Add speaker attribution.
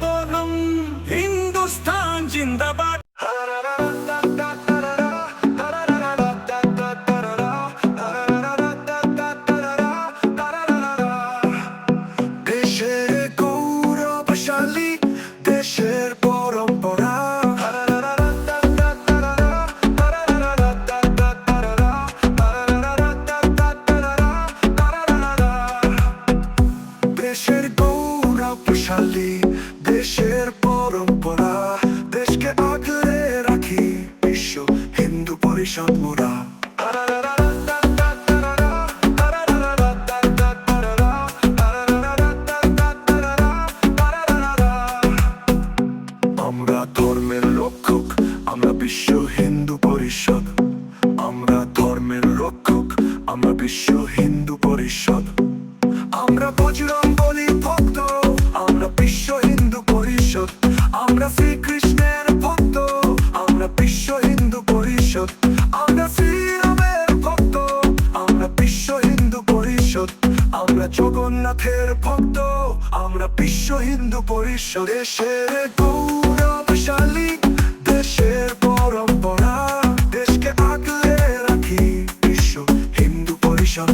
Speaker 1: तो हम हिंदुस्तान जिंदाबाद পরিষদ মোরা আমরা ধর্মের রক্ষক, আমরা বিশ্ব হিন্দু পরিষদ। আমরা ধর্মের রক্ষক, আমরা বিশ্ব হিন্দু পরিষদ। আমরা বজরং বলি ভক্ত। আমরা জগন্নাথের ভক্ত, আমরা বিশ্ব হিন্দু পরিষদ দেশের গৌরবশালী, দেশের পরম্পরা, দেশকে আগলে রাখি বিশ্ব হিন্দু পরিষদ